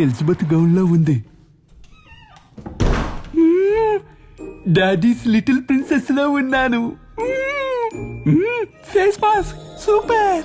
Elizabeth గౌన్లో ఉంది. Daddy's little ప్రిన్సెస్లో ఉన్నాను face mask. Super.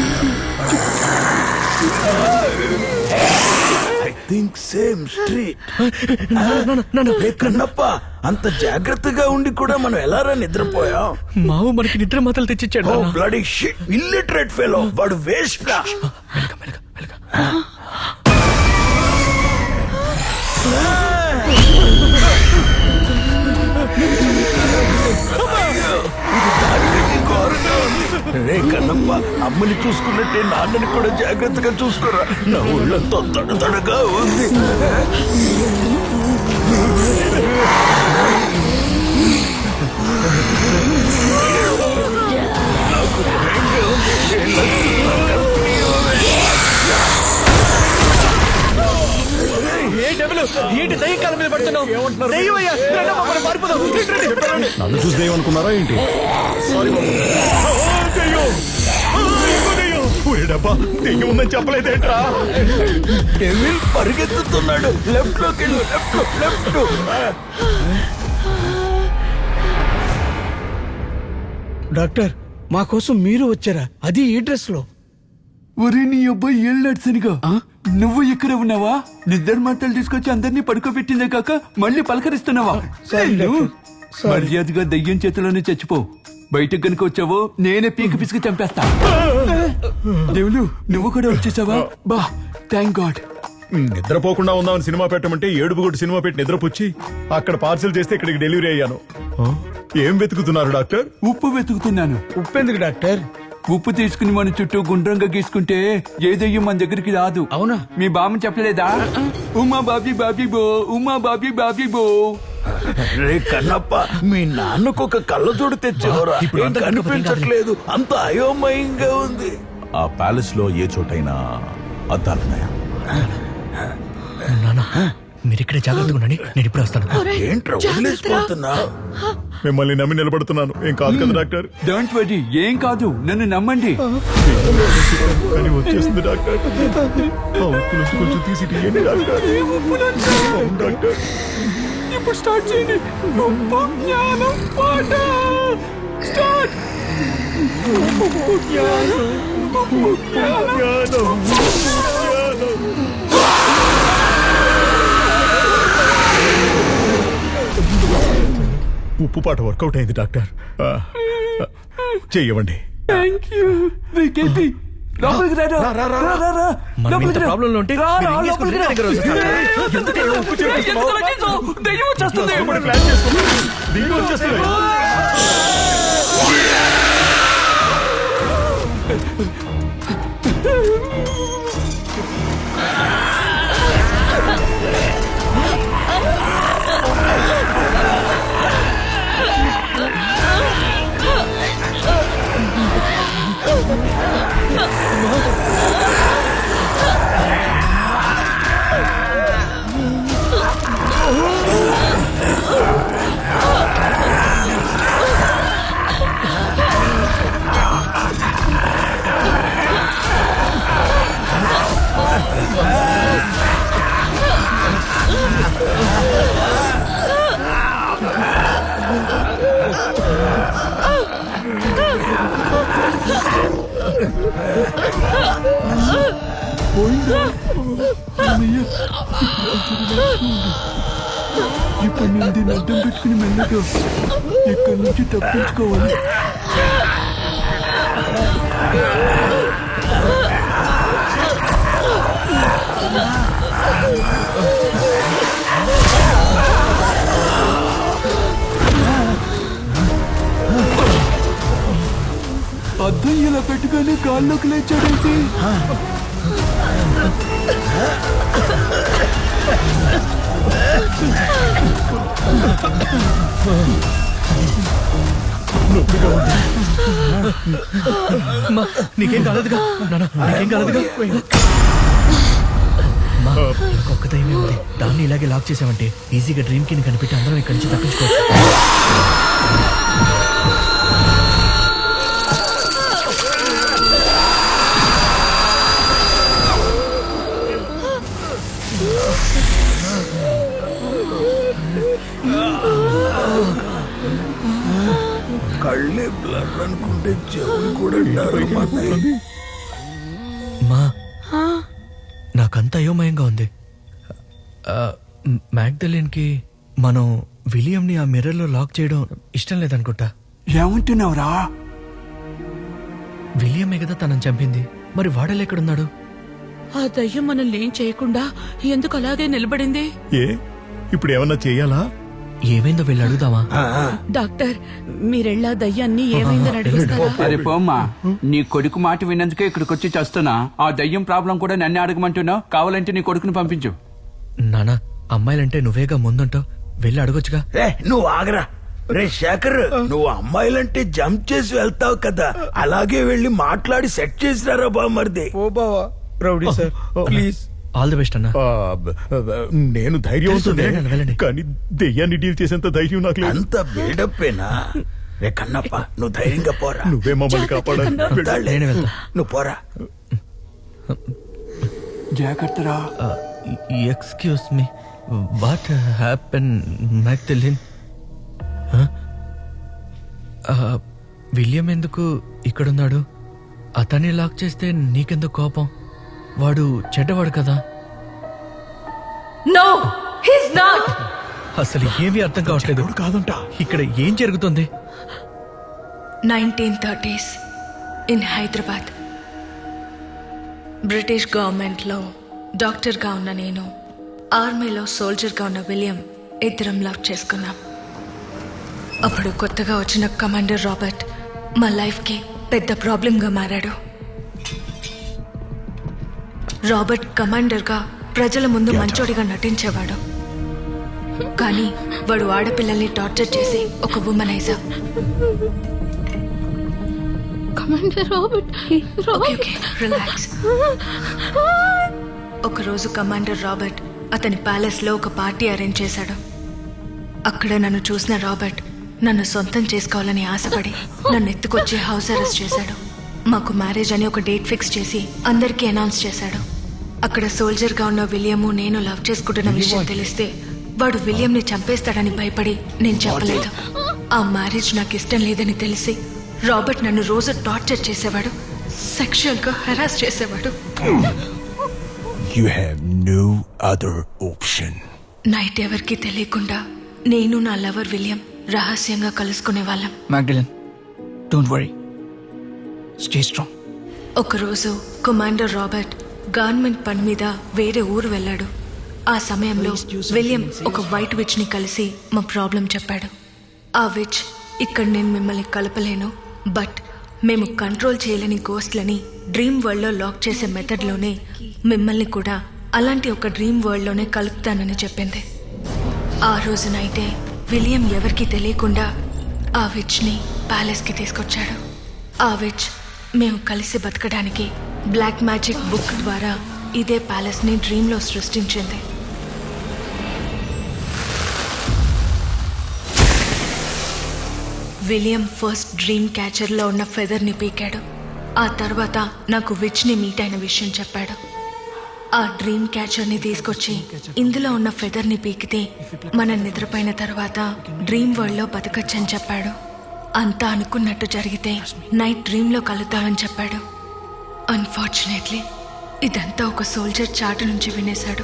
Think same street Kannappa అంత జాగ్రత్తగా ఉండి కూడా మనం ఎలారా నిద్రపోయాం? మావు మనకి నిద్ర మాతలు తెచ్చిచ్చాడు. బ్లడీ ఇల్లిటరేట్ ఫెలో వాడు వేస్ట్ రే కన్నప్ప అమ్మని చూసుకున్నట్టే నాన్నని కూడా జాగ్రత్తగా చూసుకోరా. నా ఊళ్ళంతా తడతడగా ఉంది. ఏంటి దయ్యం కాలం మీద పడుతున్నావు? దయ్యం అయ్యా రండి అమ్మా, మనం పారిపోదాం. రండి, రండి. నన్ను చూసి దయ్యం అనుకున్నారా ఏంటి? దెయ్యం ఉందని చెప్పలేదేంట్రా? డెవిల్ పరిగెత్తుతున్నాడు. లెఫ్ట్లోకి లెఫ్ట్ లెఫ్ట్ డాక్టర్ మా కోసం మీరు వచ్చారా? అది ఈ డ్రెస్లో ఒరే నీ అబ్బాయి ఏళ్ళాడు సరిగా. నువ్వు ఇక్కడ ఉన్నావా? నిద్ర మాటలు తీసుకొచ్చి అందరినీ పడుకోబెట్టిందే కాక మళ్ళీ పలకరిస్తున్నావా. మర్యాదగా దయ్యం చేతిలోనే చచ్చిపో. బయటకు గనుక వచ్చావో నేనే పీక పిసికి చంపేస్తా. దేవులు నువ్వు కూడా వచ్చేసావా? బా థ్యాంక్ గాడ్ నిద్రపోకుండా ఉందామని సినిమా పెట్టమంటే ఏడుపు కొట్టి సినిమా పెట్టి నిద్రపుచ్చి అక్కడ పార్సిల్ చేస్తే ఇక్కడికి డెలివరీ అయ్యాను. ఏం వెతుకుతున్నారు డాక్టర్? ఉప్పు వెతుకుతున్నాను. ఉప్పెందుకు డాక్టర్? ఉప్పు తీసుకుని మన చుట్టూ గుండ్రంగా గీసుకుంటే ఏ దయ్యం మన దగ్గరికి రాదు. అవునా? మీ బామ్మ చెప్పలేదా? ఉమా బాబీ బాబీ బో ఉమా బాబీ బాబీ బో. రే కన్నప్ప మీ నాన్నకు ఒక కళ్ళజోడు తెచ్చేవరా ఇప్పుడు ఏం అంతా కనిపించట్లేదు. అంత అయోమయంగా ఉంది. ఆ ప్యాలెస్లో ఏ చోటైనా అద్దాలున్నాయా మీరు ఇక్కడే జాగ్రత్తగా ఉండండి. నేను ఇప్పుడు వస్తాను. ఏంట్రా. వదిలేసిపోతున్నా మిమ్మల్ని నమ్మి నిలబడుతున్నాను. ఏం కాదు కదా డాక్టర్? డోంట్ వరీ ఏం కాదు నన్ను నమ్మండి. కానీ వచ్చేస్తుంది డాక్టర్. ఆ ఉప్పు నుంచి కొంచెం తీసి తీయండి డాక్టర్. అవును, డాక్టర్. ఇప్పుడు స్టార్ట్ చేయండి. ఉప్పు జ్ఞానం పాట. స్టార్ట్ ఉప్పు జ్ఞానం. ఉప్పు జ్ఞానం. ఉప్పు పాట వర్కౌట్ అయింది డాక్టర్ చెయ్యవండి థ్యాంక్ యూ లోపలికి రా రా రా రా రా మనం లోపలికి ఇంత రా. ప్రాబ్లంలో ఉంటే రా, మీరు రా, ఏం చేసుకుంటే లోపలికి రా. దగ్గర వస్తారు. ఎందుకయ్యా ఉప్పు చేరుస్తున్నావు? ఎందుకు లగేజు? దెయ్యం వచ్చేస్తుంది. ఇప్పుడు ప్లాన్ చేసుకోండి దిగి వచ్చేస్తుంది అన్నయ్య. ఇప్పుడు నేను దీన్ని అడ్డం పెట్టుకుని మెల్లగా ఇక్కడి నుంచి తప్పించుకోవాలి. అద్దం ఇలా పెట్టుకొని గాల్లోకి లేచాడేంటి అమ్మా, నీకేం కాలేదుగా? నాన్న నీకేం కాలేదుగా? అమ్మా, ఇంకొక దయ్యమే ఉంది. దాన్ని ఇలాగే లాక్ చేసామంటే ఈజీగా డ్రీమ్కి కనిపెట్టి అందరం ఇక్కడి నుంచి తప్పించుకోవచ్చు. నాకంత అయోమయంగా ఉంది. మ్యాగ్దలిన్కి మనం విలియంని ఆ మిర్రర్లో లాక్ చేయడం ఇష్టం లేదనుకుంటా. ఏమంటున్నావురా? విలియమే కదా తనని చంపింది. మరి వాడలు ఎక్కడున్నాడు ఆ దయ్యం మనల్ని ఏం చేయకుండా ఎందుకు అలాగే నిలబడింది? ఏ? ఇప్పుడు ఏమన్నా చెయ్యాలా ఏమైందో వెళ్ళి అడుగుదామా? డాక్టర్ మీరెళ్ళా దయ్యాన్ని ఏమైందని అరే పోమ్మా. నీ కొడుకు మాట విన్నందుకే ఇక్కడికి వచ్చి చేస్తున్నా. ఆ దయ్యం ప్రాబ్లం కూడా నన్ను అడగమంటున్నావు. కావాలంటే నీ కొడుకుని పంపించు. నానా అమ్మాయిలంటే నువ్వేగా ముందుంటావు? వెళ్ళి అడగొచ్చుగా. ఏ నువ్వు ఆగరా. రే శేఖర్ నువ్వు అమ్మాయిలంటే జంప్ చేసి వెళ్తావు కదా. అలాగే వెళ్ళి మాట్లాడి సెట్ చేసినారా బామర్ది? ఓ బావా rowdy sir. Please. All the best అన్నా. ఆ, బ- బ- నేను ధైర్యవంతుడే వెళ్ళండి, వెళ్ళండి. కానీ దెయ్యాన్ని డీల్ చేసేంత ధైర్యం నాకు లేదు. అంత బిల్డప్పేనా రే కన్నప్ప నువ్వు ధైర్యంగా పోరా. నువ్వే మమ్మల్ని కాపాడాలి. వెళ్తాడులే. నేనే వెళ్తా. నువ్వు పోరా. జాగ్రత్తరా. Excuse me what happen Magdalene William ఎందుకు ఇక్కడున్నాడు? అతన్ని లాక్ చేస్తే నీకెందుకు కోపం? వాడు చెడ్డవాడు కదా? నో హిస్ నాట్ అసలు ఏమీ అర్థం కావట్లేదు. కాదంట. ఇక్కడ ఏం జరుగుతుంది? Nineteen thirties in Hyderabad British గవర్నమెంట్లో డాక్టర్గా ఉన్న నేను ఆర్మీలో సోల్జర్గా ఉన్న విలియం ఇద్దరం లవ్ చేసుకున్నాం. అప్పుడు కొత్తగా వచ్చిన కమాండర్ రాబర్ట్ మా లైఫ్కి పెద్ద ప్రాబ్లంగా మారాడు. రాబర్ట్ కమాండర్గా ప్రజల ముందు మంచోడిగా నటించేవాడు. కానీ వాడు ఆడపిల్లల్ని టార్చర్ చేసి ఒక womaniser commander Robert okay okay relax ఒకరోజు కమాండర్ రాబర్ట్ అతని ప్యాలెస్లో ఒక పార్టీ అరేంజ్ చేశాడు. అక్కడ నన్ను చూసిన రాబర్ట్ నన్ను సొంతం చేసుకోవాలని ఆశపడి నన్ను ఎత్తుకొచ్చి హౌస్ అరెస్ట్ చేశాడు. మాకు మ్యారేజ్ అని ఒక డేట్ ఫిక్స్ చేసి అందరికీ అనౌన్స్ చేశాడు. అక్కడ సోల్జర్గా ఉన్న విలియము నేను లవ్ చేసుకుంటున్న విషయం తెలిస్తే వాడు విలియంని చంపేస్తాడని భయపడి నేను చెప్పలేదు. ఆ మ్యారేజ్ నాకు ఇష్టం లేదని తెలిసి రాబర్ట్ నన్ను రోజు టార్చర్ చేసేవాడు సెక్షువల్గా హెరాస్ చేసేవాడు. You have no other option night ఎవరికీ తెలియకుండా నేను నా లవర్ విలియం రహస్యంగా కలుసుకునే వాళ్ళం. Magdalene don't worry stay strong ఒకరోజు కమాండర్ రాబర్ట్ గవర్నమెంట్ పని మీద వేరే ఊరు వెళ్ళాడు. ఆ సమయంలో విలియం ఒక వైట్ విచ్ని కలిసి మా ప్రాబ్లం చెప్పాడు. ఆ విచ్ ఇక్కడ నేను మిమ్మల్ని కలపలేను బట్ మేము కంట్రోల్ చేయలేని గోస్ట్లని డ్రీమ్ వరల్డ్లో లాక్ చేసే మెథడ్లోనే మిమ్మల్ని కూడా అలాంటి ఒక డ్రీమ్ వరల్డ్లోనే కలుపుతానని చెప్పింది. ఆ రోజు నైటే విలియం ఎవరికీ తెలియకుండా ఆ విచ్ని ప్యాలెస్కి తీసుకొచ్చాడు. ఆ విచ్ మేము కలిసి బతకడానికి బ్లాక్ మ్యాజిక్ బుక్ ద్వారా ఇదే ప్యాలెస్ని డ్రీమ్లో సృష్టించింది. విలియం ఫస్ట్ డ్రీమ్ క్యాచర్లో ఉన్న ఫెదర్ని పీకాడు. ఆ తర్వాత నాకు విచ్ని మీట్ అయిన విషయం చెప్పాడు. ఆ డ్రీమ్ క్యాచర్ని తీసుకొచ్చి ఇందులో ఉన్న ఫెదర్ని పీకితే మనం నిద్రపోయిన తర్వాత డ్రీమ్ వరల్డ్లో బతకచ్చని చెప్పాడు. అంతా అనుకున్నట్టు జరిగితే నైట్ డ్రీమ్లో కలుద్దామని చెప్పాడు. అన్ఫార్చునేట్లీ ఇదంతా ఒక సోల్జర్ చాటు నుంచి వినేశాడు.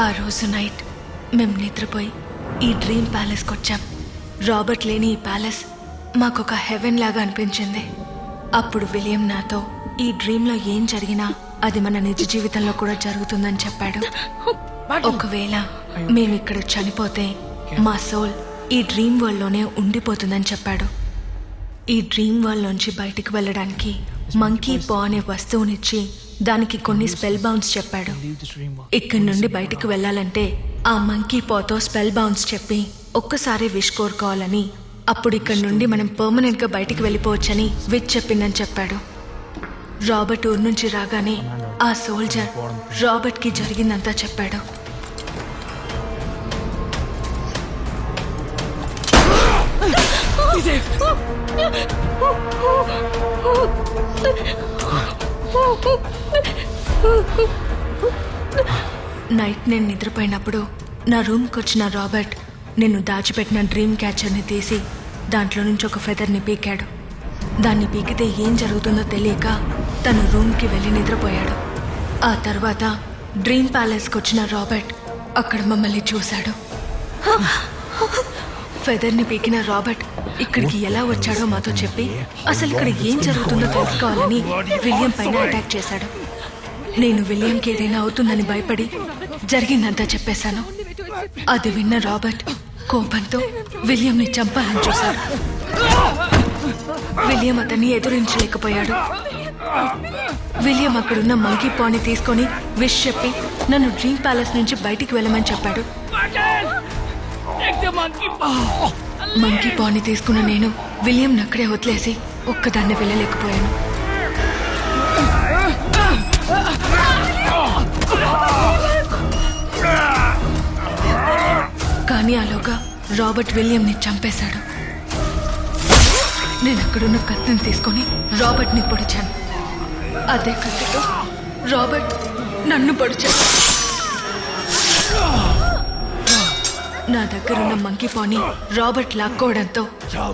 ఆ రోజు నైట్ మేము నిద్రపోయి ఈ డ్రీమ్ ప్యాలెస్కి వచ్చాం. రాబర్ట్ లేని ఈ ప్యాలెస్ మాకొక హెవెన్ లాగా అనిపించింది. అప్పుడు విలియం నాతో ఈ డ్రీమ్లో ఏం జరిగినా అది మన నిజ జీవితంలో కూడా జరుగుతుందని చెప్పాడు. ఒకవేళ మేము ఇక్కడ చనిపోతే మా సోల్ ఈ డ్రీమ్ వరల్డ్లోనే ఉండిపోతుందని చెప్పాడు. ఈ డ్రీమ్ వరల్డ్ నుంచి బయటికి వెళ్ళడానికి మంకీ పా అనే వస్తువునిచ్చి దానికి కొన్ని స్పెల్ బౌన్స్ చెప్పాడు. ఇక్కడి నుండి బయటికి వెళ్ళాలంటే ఆ మంకీ పాతో స్పెల్ బౌన్స్ చెప్పి ఒక్కసారి విష్ కోరుకోవాలని అప్పుడు ఇక్కడి నుండి మనం పర్మనెంట్గా బయటికి వెళ్ళిపోవచ్చని విచ్ చెప్పిందని చెప్పాడు. రాబర్ట్ ఊరు నుంచి రాగానే ఆ సోల్జర్ రాబర్ట్కి జరిగిందంతా చెప్పాడు. నైట్ నేను నిద్రపోయినప్పుడు నా రూమ్కి వచ్చిన రాబర్ట్ నేను దాచిపెట్టిన డ్రీమ్ క్యాచర్ని తీసి దాంట్లో నుంచి ఒక ఫెదర్ని పీకాడు. దాన్ని పీకితే ఏం జరుగుతుందో తెలియక తను రూమ్కి వెళ్ళి నిద్రపోయాడు. ఆ తర్వాత డ్రీమ్ ప్యాలెస్కి వచ్చిన రాబర్ట్ అక్కడ మమ్మల్ని చూశాడు. ఫెదర్ని పీకిన రాబర్ట్ ఇక్కడికి ఎలా వచ్చాడో మాతో చెప్పి అసలు ఇక్కడ ఏం జరుగుతుందో తెలుసుకోవాలని విలియం పైన అటాక్ చేశాడు. నేను విలియంకి ఏదైనా అవుతుందని భయపడి జరిగిందంతా చెప్పేశాను. అది విన్న రాబర్ట్ కోపంతో విలియంని చంపాలని చూశాడు. విలియం అతన్ని ఎదురించలేకపోయాడు. విలియం అక్కడున్న మంకీ పాని తీసుకొని విష్ చెప్పి నన్ను డ్రీమ్ ప్యాలెస్ నుంచి బయటికి వెళ్ళమని చెప్పాడు. మంకీ పాని ah, తీసుకున్న నేను విలియం అక్కడే వదిలేసి ఒక్కదాన్ని వెళ్ళలేకపోయాను. కానీ ఆలోగా రాబర్ట్ విలియంని చంపేశాడు. నేను అక్కడున్న కత్తిని తీసుకొని రాబర్ట్ని పొడిచాను. అదే కత్తితో రాబర్ట్ నన్ను పొడిచాడు. నా దగ్గరున్న మంకీ పాని రాబర్ట్ లాక్కోవడంతో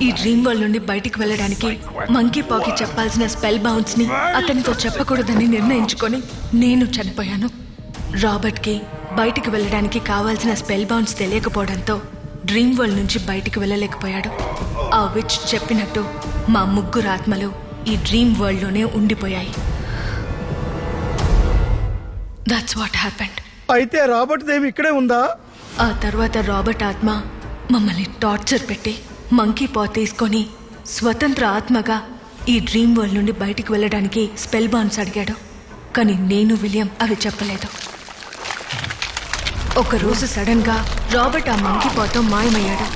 ఈ డ్రీమ్ వరల్డ్ నుండి బయటికి వెళ్ళడానికి మంకీ పాకి చెప్పాల్సిన స్పెల్ బౌన్స్ని అతనితో చెప్పకూడదని నిర్ణయించుకొని నేను చనిపోయాను. రాబర్ట్కి బయటికి వెళ్ళడానికి కావాల్సిన స్పెల్ బౌన్స్ తెలియకపోవడంతో డ్రీమ్ వరల్డ్ నుంచి బయటికి వెళ్ళలేకపోయాడు. ఆ విచ్ చెప్పినట్టు మా ముగ్గురు ఆత్మలు ఈ డ్రీమ్ వరల్డ్లోనే ఉండిపోయాయి. దట్స్ వాట్ హ్యాపెండ్ అయితే రాబర్ట్ దేవి ఇక్కడే ఉందా? ఆ తర్వాత రాబర్ట్ ఆత్మ మమ్మల్ని టార్చర్ పెట్టి మంకీ పా తీసుకొని స్వతంత్ర ఆత్మగా ఈ డ్రీమ్ వరల్డ్ నుండి బయటికి వెళ్ళడానికి స్పెల్ బాన్స్ అడిగాడు. కానీ నేను విలియం అవి చెప్పలేదు. ఒక రోజు సడన్గా రాబర్ట్ ఆ మంకీ పాతో మాయమయ్యాడు.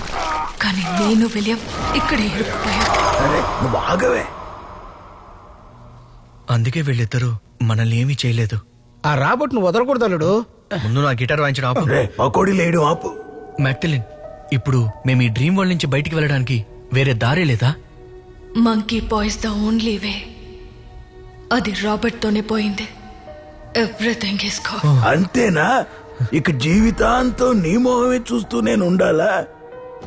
కానీ నేను విలియం ఇక్కడే ఇరుక్కుపోయాం అరే నువ్వు ఆగవే. అందుకే వీళ్ళిద్దరూ మనల్ని ఏమీ చేయలేదు. ఆ రాబర్ట్ను వదలకూడదు అల్లుడు. ముందు నా గిటార్ వాయించడం ఆపు. రే పకోడీ లేడు ఆపు. మ్యాక్టలిన్ ఇప్పుడు మేము ఈ డ్రీమ్ వరల్డ్ నుంచి బయటికి వెళ్ళడానికి వేరే దారే లేదా? Monkey paw is the only way అది రాబర్ట్ తోనే పోయింది. ఎవ్రీథింగ్ ఇస్ గో అంతేనా? ఇక జీవితాంతం నీ మొహమే చూస్తూ నేను ఉండాలా?